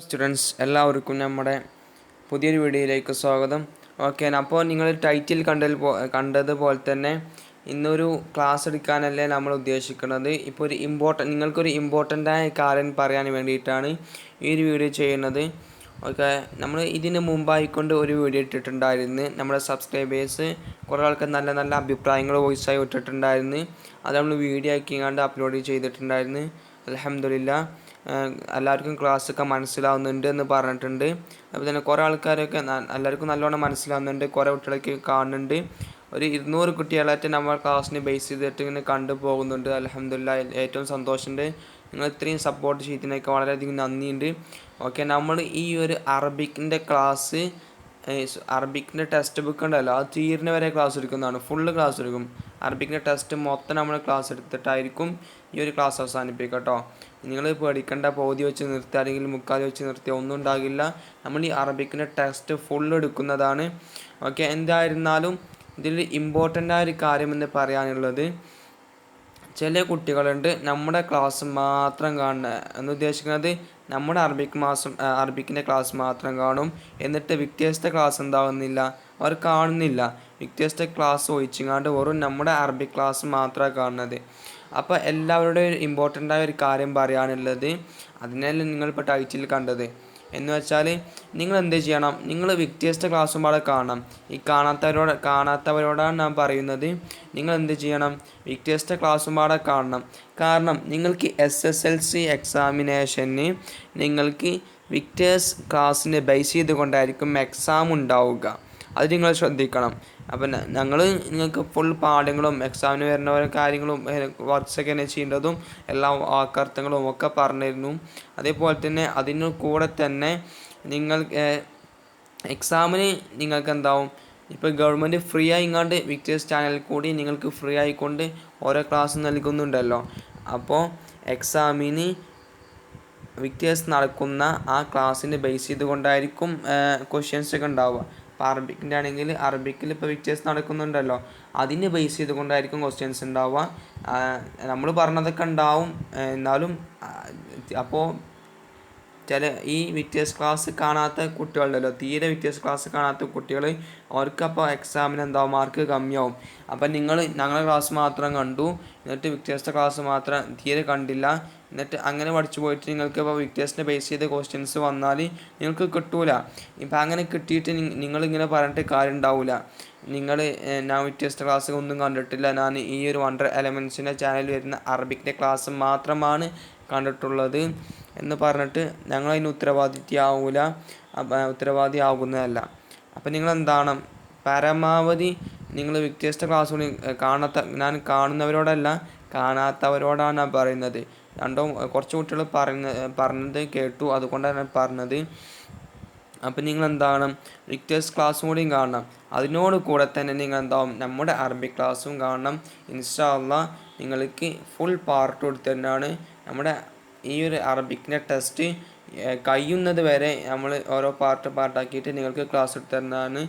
Students എല്ലാവർക്കും നമ്മുടെ പുതിയൊരു വീഡിയോയിലേക്ക് സ്വാഗതം. ഓക്കെ അപ്പോൾ നിങ്ങൾ ടൈറ്റിൽ കണ്ടതിൽ കണ്ടതുപോലെ തന്നെ ഇന്നൊരു ക്ലാസ് എടുക്കാനല്ലേ നമ്മൾ ഉദ്ദേശിക്കുന്നത്. ഇപ്പോൾ ഒരു ഇമ്പോർട്ടൻ നിങ്ങൾക്കൊരു ഇമ്പോർട്ടന്റായ കാര്യം പറയാൻ വേണ്ടിയിട്ടാണ് ഈ ഒരു വീഡിയോ ചെയ്യുന്നത്. ഓക്കെ നമ്മൾ ഇതിന് മുമ്പായിക്കൊണ്ട് ഒരു വീഡിയോ ഇട്ടിട്ടുണ്ടായിരുന്നു. നമ്മുടെ സബ്സ്ക്രൈബേഴ്സ് കുറേ ആൾക്ക് നല്ല നല്ല അഭിപ്രായങ്ങൾ വോയിസായി വിട്ടിട്ടുണ്ടായിരുന്നു അത് നമ്മൾ വീഡിയോ ആക്കി കണ്ട് അപ്ലോഡ് ചെയ്തിട്ടുണ്ടായിരുന്നു. അലഹമില്ല എല്ലാവർക്കും ക്ലാസ് ഒക്കെ മനസ്സിലാവുന്നുണ്ട് എന്ന് പറഞ്ഞിട്ടുണ്ട്. അപ്പോൾ തന്നെ കുറേ ആൾക്കാരൊക്കെ എല്ലാവർക്കും നല്ലോണം മനസ്സിലാവുന്നുണ്ട്. കുറേ കുട്ടികളൊക്കെ കാണുന്നുണ്ട്. ഒരു ഇരുന്നൂറ് കുട്ടികളായിട്ട് നമ്മൾ ക്ലാസ്സിന് ബേസ് ചെയ്തിട്ട് ഇങ്ങനെ കണ്ടു പോകുന്നുണ്ട്. അലഹമില്ല ഏറ്റവും സന്തോഷമുണ്ട്. നിങ്ങൾ ഇത്രയും സപ്പോർട്ട് ചെയ്തതിനൊക്കെ വളരെയധികം നന്ദിയുണ്ട്. ഓക്കെ നമ്മൾ ഈ ഒരു അറബിക്കിന്റെ ക്ലാസ് അറബിക്കിന്റെ ടെക്സ്റ്റ് ബുക്ക് ഉണ്ടല്ലോ അത് തീരുന്ന വരെ ക്ലാസ് എടുക്കുന്നതാണ്. ഫുള്ള് ക്ലാസ് എടുക്കും. അറബിക്കിന്റെ ടെസ്റ്റ് മൊത്തം നമ്മൾ ക്ലാസ് എടുത്തിട്ടായിരിക്കും ഈ ഒരു ക്ലാസ് അവസാനിപ്പിക്കുക കേട്ടോ നിങ്ങൾ പേടിക്കേണ്ട പകുതി വെച്ച് നിർത്തുക അല്ലെങ്കിൽ മുക്കാൽ വെച്ച് നിർത്തി ഒന്നും ഉണ്ടാകില്ല. നമ്മൾ ഈ അറബിക്കിന്റെ ടെസ്റ്റ് ഫുൾ എടുക്കുന്നതാണ്. ഓക്കെ എന്തായിരുന്നാലും ഇതിൽ ഇമ്പോർട്ടന്റ് ആയ ഒരു കാര്യമെന്ന് പറയാനുള്ളത് ചില കുട്ടികളുണ്ട് നമ്മുടെ ക്ലാസ് മാത്രം കാണുന്ന എന്ന് ഉദ്ദേശിക്കുന്നത് നമ്മുടെ അറബിക് മാസം അറബിക്കിന്റെ ക്ലാസ് മാത്രം കാണും. എന്നിട്ട് വ്യത്യസ്ത ക്ലാസ് എന്താകുന്നില്ല അവർ കാണുന്നില്ല. വ്യത്യസ്ത ക്ലാസ് ഒഴിച്ചിങ്ങാണ്ട് വെറും നമ്മുടെ അറബിക് ക്ലാസ് മാത്രമാണ് കാണുന്നത്. അപ്പോൾ എല്ലാവരുടെയും ഇമ്പോർട്ടന്റ് ആയ ഒരു കാര്യം പറയാനുള്ളത് അതിനല്ലേ നിങ്ങളിപ്പോൾ ടൈറ്റിൽ കണ്ടത്. എന്ന് വെച്ചാൽ നിങ്ങൾ എന്ത് ചെയ്യണം? നിങ്ങൾ വ്യത്യസ്ത ക്ലാസ്സും പാടെ കാണണം. ഈ കാണാത്തവരോട് കാണാത്തവരോടാണ് ഞാൻ പറയുന്നത് നിങ്ങൾ എന്ത് ചെയ്യണം? വ്യത്യസ്ത ക്ലാസ്സും പാടെ കാണണം. കാരണം നിങ്ങൾക്ക് എസ് എസ് എൽ സി എക്സാമിനേഷന് നിങ്ങൾക്ക് വിക്ടേഴ്സ് ക്ലാസ്സിനെ ബേസ് ചെയ്തുകൊണ്ടായിരിക്കും എക്സാം ഉണ്ടാവുക. അത് നിങ്ങൾ ശ്രദ്ധിക്കണം. അപ്പം ഞങ്ങൾ നിങ്ങൾക്ക് ഫുൾ പാഠങ്ങളും എക്സാമിന് വരുന്ന ഓരോ കാര്യങ്ങളും വർക്ക്സൊക്കെ തന്നെ ചെയ്യേണ്ടതും എല്ലാ വാക്കർത്ഥങ്ങളും ഒക്കെ പറഞ്ഞിരുന്നു. അതേപോലെ തന്നെ അതിന് കൂടെ തന്നെ നിങ്ങൾ എക്സാമിന് നിങ്ങൾക്ക് എന്താവും? ഇപ്പോൾ ഗവൺമെന്റ് ഫ്രീ ആയി ആയിങ്ങാണ്ട് വിക്ടേഴ്സ് ചാനൽ കൂടി നിങ്ങൾക്ക് ഫ്രീ ആയിക്കൊണ്ട് ഓരോ ക്ലാസ് നൽകുന്നുണ്ടല്ലോ. അപ്പോൾ എക്സാമിന് വിക്ടേഴ്സ് നടക്കുന്ന ആ ക്ലാസ്സിനെ ബേസ് ചെയ്തുകൊണ്ടായിരിക്കും ക്വസ്റ്റ്യൻസ് ഒക്കെ ഉണ്ടാവുക. ഇപ്പോൾ അറബിക്കിന്റെ ആണെങ്കിൽ അറബിക്കിൽ ഇപ്പോൾ വിക്ടേഴ്സ് നടക്കുന്നുണ്ടല്ലോ. അതിനെ ബേസ് ചെയ്തുകൊണ്ടായിരിക്കും ക്വസ്റ്റ്യൻസ് ഉണ്ടാവുക നമ്മൾ പറഞ്ഞതൊക്കെ ഉണ്ടാവും എന്നാലും അപ്പോൾ ചില ഈ വിറ്റേഴ്സ് ക്ലാസ് കാണാത്ത കുട്ടികളുണ്ടല്ലോ. തീരെ വിറ്റേഴ്സ് ക്ലാസ് കാണാത്ത കുട്ടികൾ അവർക്കപ്പോൾ എക്സാമിന് എന്താവും? മാർക്ക് കമ്മിയാവും. അപ്പം നിങ്ങൾ ഞങ്ങളുടെ ക്ലാസ് മാത്രം കണ്ടു. എന്നിട്ട് വിറ്റേഴ്സിന്റെ ക്ലാസ് മാത്രം തീരെ കണ്ടില്ല. എന്നിട്ട് അങ്ങനെ പഠിച്ചു പോയിട്ട് നിങ്ങൾക്ക് ഇപ്പോൾ വിക്ടേഴ്സിനെ ബേസ് ചെയ്ത ക്വസ്റ്റ്യൻസ് വന്നാൽ നിങ്ങൾക്ക് കിട്ടൂല. ഇപ്പം അങ്ങനെ കിട്ടിയിട്ട് നിങ്ങളിങ്ങനെ പറഞ്ഞിട്ട് കാര്യം ഉണ്ടാവില്ല നിങ്ങൾ ഞാൻ വ്യത്യസ്ത ക്ലാസ് ഒന്നും കണ്ടിട്ടില്ല. ഞാൻ ഈ ഒരു വണ്ടർ എലമെൻസിന്റെ ചാനലിൽ വരുന്ന അറബിക്കിന്റെ ക്ലാസ് മാത്രമാണ് കണ്ടിട്ടുള്ളത്. എന്ന് പറഞ്ഞിട്ട് ഞങ്ങൾ അതിന് ഉത്തരവാദിത്വമാവൂല ഉത്തരവാദി ആകുന്നതല്ല അപ്പം നിങ്ങൾ എന്താണ് പരമാവധി നിങ്ങൾ വ്യത്യസ്ത ക്ലാസ്സുകളിൽ കാണാത്ത ഞാൻ കാണുന്നവരോടല്ല കാണാത്തവരോടാണ് പറയുന്നത്. രണ്ടോ കുറച്ച് കുട്ടികൾ പറയുന്ന പറഞ്ഞത് കേട്ടു അതുകൊണ്ടാണ് പറഞ്ഞത്. അപ്പം നിങ്ങൾ എന്താണ് വിക്ടേഴ്സ് ക്ലാസ്സും കൂടിയും കാണണം. അതിനോട് കൂടെ തന്നെ നിങ്ങൾ എന്താവും നമ്മുടെ അറബി ക്ലാസ്സും കാണണം. ഇൻഷാ അള്ളാ നിങ്ങൾക്ക് ഫുൾ പാർട്ട് കൊടുത്തു തന്നെയാണ് നമ്മുടെ ഈ ഒരു അറബിക്കിന്റെ ടെസ്റ്റ് കഴിയുന്നത് വരെ നമ്മൾ ഓരോ പാർട്ട് പാർട്ടാക്കിയിട്ട് നിങ്ങൾക്ക് ക്ലാസ് എടുത്ത് തരുന്നതാണ്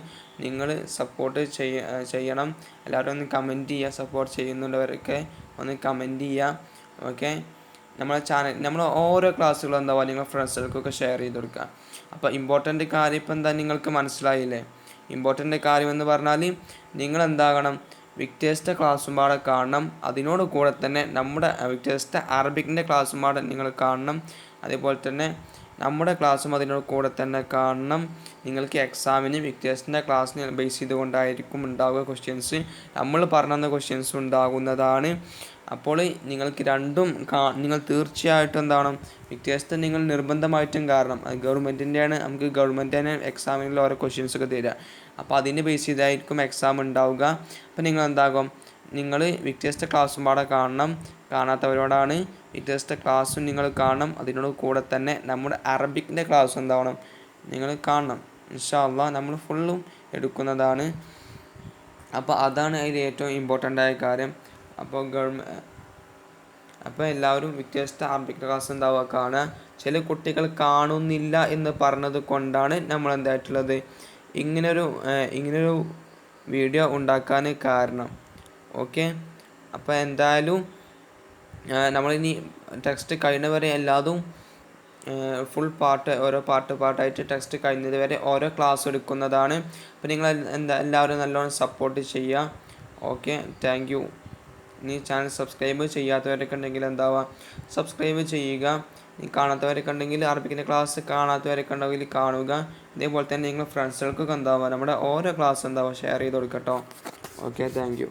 നിങ്ങൾ സപ്പോർട്ട് ചെയ്യ ചെയ്യണം. എല്ലാവരും ഒന്ന് കമന്റ് ചെയ്യുക സപ്പോർട്ട് ചെയ്യുന്നുള്ളവരൊക്കെ ഒന്ന് കമന്റ് ചെയ്യുക. ഓക്കെ നമ്മളെ ചാനൽ നമ്മൾ ഓരോ ക്ലാസ്സുകളും എന്താ പറയുക നിങ്ങൾ ഫ്രണ്ട്സുകൾക്കൊക്കെ ഷെയർ ചെയ്ത് കൊടുക്കുക. അപ്പോൾ ഇമ്പോർട്ടന്റ് കാര്യം ഇപ്പം എന്താ നിങ്ങൾക്ക് മനസ്സിലായില്ലേ? ഇമ്പോർട്ടന്റ് കാര്യം എന്ന് പറഞ്ഞാൽ നിങ്ങൾ എന്താകണം വിക്ടേഴ്സിന്റെ ക്ലാസ്സും കാണണം. അതിനോട് കൂടെ തന്നെ നമ്മുടെ വിക്ടേഴ്സിന്റെ അറബിക്കിന്റെ ക്ലാസ്സും നിങ്ങൾ കാണണം. അതേപോലെ തന്നെ നമ്മുടെ ക്ലാസ്സും അതിനോട് കൂടെ തന്നെ കാണണം. നിങ്ങൾക്ക് എക്സാമിന് വിക്ടേഴ്സിന്റെ ക്ലാസ്സിന് ബേസ് ചെയ്തുകൊണ്ടായിരിക്കും ഉണ്ടാവുക ക്വസ്റ്റ്യൻസ് നമ്മൾ പറഞ്ഞ ക്വസ്റ്റ്യൻസ് ഉണ്ടാകുന്നതാണ്. അപ്പോൾ നിങ്ങൾക്ക് രണ്ടും കാ നിങ്ങൾ തീർച്ചയായിട്ടും എന്താണ് വിക്ടേഴ്സിന് നിങ്ങൾ നിർബന്ധമായിട്ടും കാരണം ഗവൺമെന്റിന്റെയാണ് നമുക്ക് ഗവൺമെന്റ് തന്നെ എക്സാമിനുള്ള ഓരോ ക്വസ്റ്റ്യൻസ് ഒക്കെ തരിക. അപ്പോൾ അതിന് ബേസ് ചെയ്തായിരിക്കും എക്സാം ഉണ്ടാവുക. അപ്പോൾ നിങ്ങൾ എന്താകും നിങ്ങൾ വ്യത്യസ്ത ക്ലാസ്സും പാടെ കാണണം. കാണാത്തവരോടാണ് വ്യത്യസ്ത ക്ലാസ്സും നിങ്ങൾ കാണണം. അതിനോട് കൂടെ തന്നെ നമ്മുടെ അറബിക്കിന്റെ ക്ലാസ് എന്താവണം? നിങ്ങൾ കാണണം. ഇൻഷാല്ല നമ്മൾ ഫുള്ളും എടുക്കുന്നതാണ്. അപ്പോൾ അതാണ് അതിൽ ഏറ്റവും ഇമ്പോർട്ടന്റ് ആയ കാര്യം. അപ്പോൾ ഗവൺമെന്റ് അപ്പോൾ എല്ലാവരും വ്യത്യസ്ത അറബിക് ക്ലാസ് ഉണ്ടാവുക കാണുക ചില കുട്ടികൾ കാണുന്നില്ല എന്ന് പറഞ്ഞത് കൊണ്ടാണ് നമ്മൾ എന്തായിട്ടുള്ളത്? ഇങ്ങനൊരു ഇങ്ങനൊരു വീഡിയോ ഉണ്ടാക്കാൻ കാരണം. ഓക്കെ? അപ്പോൾ എന്തായാലും നമ്മളിനി ടെക്സ്റ്റ് കഴിയുന്നവരെ എല്ലാതും ഫുൾ പാർട്ട് ഓരോ പാർട്ട് പാർട്ടായിട്ട് ടെക്സ്റ്റ് കഴിയുന്നത് വരെ ഓരോ ക്ലാസ് എടുക്കുന്നതാണ്. അപ്പോൾ നിങ്ങൾ എന്താ എല്ലാവരും നല്ലോണം സപ്പോർട്ട് ചെയ്യുക ഓക്കെ? താങ്ക് യു നീ ചാനൽ സബ്സ്ക്രൈബ് ചെയ്യാത്തവരൊക്കെ ഉണ്ടെങ്കിൽ എന്താവുക സബ്സ്ക്രൈബ് ചെയ്യുക. നീ കാണാത്തവരൊക്കെ ഉണ്ടെങ്കിൽ അറബിക്കിന്റെ ക്ലാസ് കാണാത്തവരൊക്കെ ഉണ്ടെങ്കിൽ കാണുക. ഇതേപോലെ തന്നെ നിങ്ങൾ ഫ്രണ്ട്സുകൾക്കൊക്കെ എന്താവുക നമ്മുടെ ഓരോ ക്ലാസ് എന്താവുക ഷെയർ ചെയ്ത് കൊടുക്കട്ടോ. ഓക്കെ? താങ്ക്